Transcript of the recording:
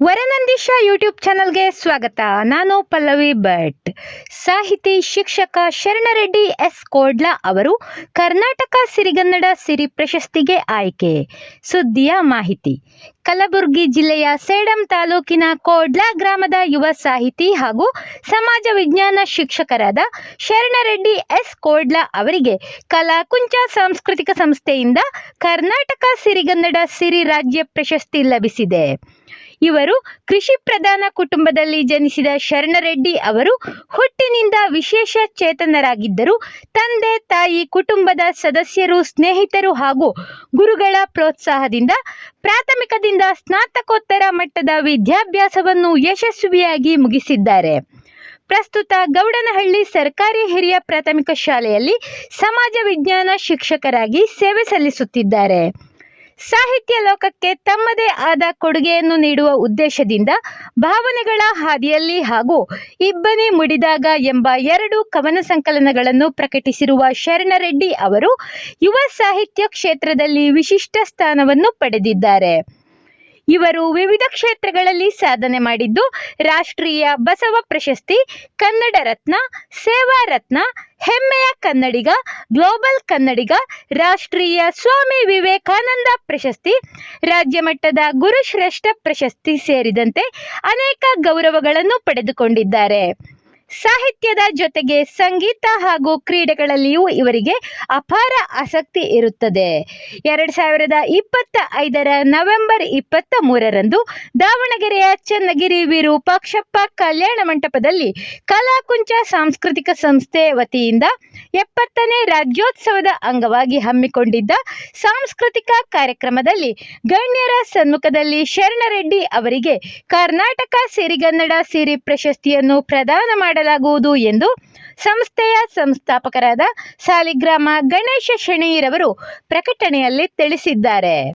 ವರನಂದೀಶ YouTube ಚಾನಲ್ಗೆ ಸ್ವಾಗತ. ನಾನು ಪಲ್ಲವಿ ಭಟ್. ಸಾಹಿತಿ ಶಿಕ್ಷಕ ಶರಣರೆಡ್ಡಿ ಎಸ್. ಕೋಡ್ಲಾ ಅವರು ಕರ್ನಾಟಕ ಸಿರಿಗನ್ನಡ ಸಿರಿ ಪ್ರಶಸ್ತಿಗೆ ಆಯ್ಕೆ. ಸುದ್ದಿಯ ಮಾಹಿತಿ. ಕಲಬುರಗಿ ಜಿಲ್ಲೆಯ ಸೇಡಂ ತಾಲೂಕಿನ ಕೋಡ್ಲಾ ಗ್ರಾಮದ ಯುವ ಸಾಹಿತಿ ಹಾಗೂ ಸಮಾಜ ವಿಜ್ಞಾನ ಶಿಕ್ಷಕರಾದ ಶರಣರೆಡ್ಡಿ ಎಸ್. ಕೋಡ್ಲಾ ಅವರಿಗೆ ಕಲಾಕುಂಚ ಸಾಂಸ್ಕೃತಿಕ ಸಂಸ್ಥೆಯಿಂದ ಕರ್ನಾಟಕ ಸಿರಿಗನ್ನಡ ಸಿರಿ ರಾಜ್ಯ ಪ್ರಶಸ್ತಿ ಲಭಿಸಿದೆ. ಇವರು ಕೃಷಿ ಪ್ರಧಾನ ಕುಟುಂಬದಲ್ಲಿ ಜನಿಸಿದ ಶರಣರೆಡ್ಡಿ ಅವರು ಹುಟ್ಟಿನಿಂದ ವಿಶೇಷ ಚೇತನರಾಗಿದ್ದರು. ತಂದೆ, ತಾಯಿ, ಕುಟುಂಬದ ಸದಸ್ಯರು, ಸ್ನೇಹಿತರು ಹಾಗೂ ಗುರುಗಳ ಪ್ರೋತ್ಸಾಹದಿಂದ ಪ್ರಾಥಮಿಕದಿಂದ ಸ್ನಾತಕೋತ್ತರ ಮಟ್ಟದ ವಿದ್ಯಾಭ್ಯಾಸವನ್ನು ಯಶಸ್ವಿಯಾಗಿ ಮುಗಿಸಿದ್ದಾರೆ. ಪ್ರಸ್ತುತ ಗೌಡನಹಳ್ಳಿ ಸರ್ಕಾರಿ ಹಿರಿಯ ಪ್ರಾಥಮಿಕ ಶಾಲೆಯಲ್ಲಿ ಸಮಾಜ ವಿಜ್ಞಾನ ಶಿಕ್ಷಕರಾಗಿ ಸೇವೆ ಸಲ್ಲಿಸುತ್ತಿದ್ದಾರೆ. ಸಾಹಿತ್ಯ ಲೋಕಕ್ಕೆ ತಮ್ಮದೇ ಆದ ಕೊಡುಗೆಯನ್ನು ನೀಡುವ ಉದ್ದೇಶದಿಂದ ಭಾವನೆಗಳ ಹಾದಿಯಲ್ಲಿ ಹಾಗೂ ಇಬ್ಬನಿ ಮುಡಿದಾಗ ಎಂಬ ಎರಡು ಕವನ ಸಂಕಲನಗಳನ್ನು ಪ್ರಕಟಿಸಿರುವ ಶರಣರೆಡ್ಡಿ ಅವರು ಯುವ ಸಾಹಿತ್ಯ ಕ್ಷೇತ್ರದಲ್ಲಿ ವಿಶಿಷ್ಟ ಸ್ಥಾನವನ್ನು ಪಡೆದಿದ್ದಾರೆ. ಇವರು ವಿವಿಧ ಕ್ಷೇತ್ರಗಳಲ್ಲಿ ಸಾಧನೆ ಮಾಡಿದ್ದು, ರಾಷ್ಟ್ರೀಯ ಬಸವ ಪ್ರಶಸ್ತಿ, ಕನ್ನಡ ರತ್ನ, ಸೇವಾ ರತ್ನ, ಹೆಮ್ಮೆಯ ಕನ್ನಡಿಗ ಗ್ಲೋಬಲ್ ಕನ್ನಡಿಗ ರಾಷ್ಟ್ರೀಯ ಸ್ವಾಮಿ ವಿವೇಕಾನಂದ ಪ್ರಶಸ್ತಿ, ರಾಜ್ಯ ಮಟ್ಟದ ಗುರುಶ್ರೇಷ್ಠ ಪ್ರಶಸ್ತಿ ಸೇರಿದಂತೆ ಅನೇಕ ಗೌರವಗಳನ್ನು ಪಡೆದುಕೊಂಡಿದ್ದಾರೆ. ಸಾಹಿತ್ಯದ ಜೊತೆಗೆ ಸಂಗೀತ ಹಾಗೂ ಕ್ರೀಡೆಗಳಲ್ಲಿಯೂ ಇವರಿಗೆ ಅಪಾರ ಆಸಕ್ತಿ ಇರುತ್ತದೆ. ಎರಡು ಸಾವಿರದ ಇಪ್ಪತ್ತ ಐದರ ನವೆಂಬರ್ ಇಪ್ಪತ್ತ ಮೂರರಂದು ದಾವಣಗೆರೆಯ ಚನ್ನಗಿರಿ ವಿರೂಪಾಕ್ಷಪ್ಪ ಕಲ್ಯಾಣ ಮಂಟಪದಲ್ಲಿ ಕಲಾಕುಂಚ ಸಾಂಸ್ಕೃತಿಕ ಸಂಸ್ಥೆ ವತಿಯಿಂದ ಎಪ್ಪತ್ತನೇ ರಾಜ್ಯೋತ್ಸವದ ಅಂಗವಾಗಿ ಹಮ್ಮಿಕೊಂಡಿದ್ದ ಸಾಂಸ್ಕೃತಿಕ ಕಾರ್ಯಕ್ರಮದಲ್ಲಿ ಗಣ್ಯರ ಸಮ್ಮುಖದಲ್ಲಿ ಶರಣರೆಡ್ಡಿ ಅವರಿಗೆ ಕರ್ನಾಟಕ ಸಿರಿಗನ್ನಡ ಸಿರಿ ಪ್ರಶಸ್ತಿಯನ್ನು ಪ್ರದಾನ ಮಾಡಲಾಗುವುದು ಎಂದು ಸಂಸ್ಥೆಯ ಸಂಸ್ಥಾಪಕರಾದ ಸಾಲಿಗ್ರಾಮ ಗಣೇಶ ಶೆಣೆಯರವರು ಪ್ರಕಟಣೆಯಲ್ಲಿ ತಿಳಿಸಿದ್ದಾರೆ.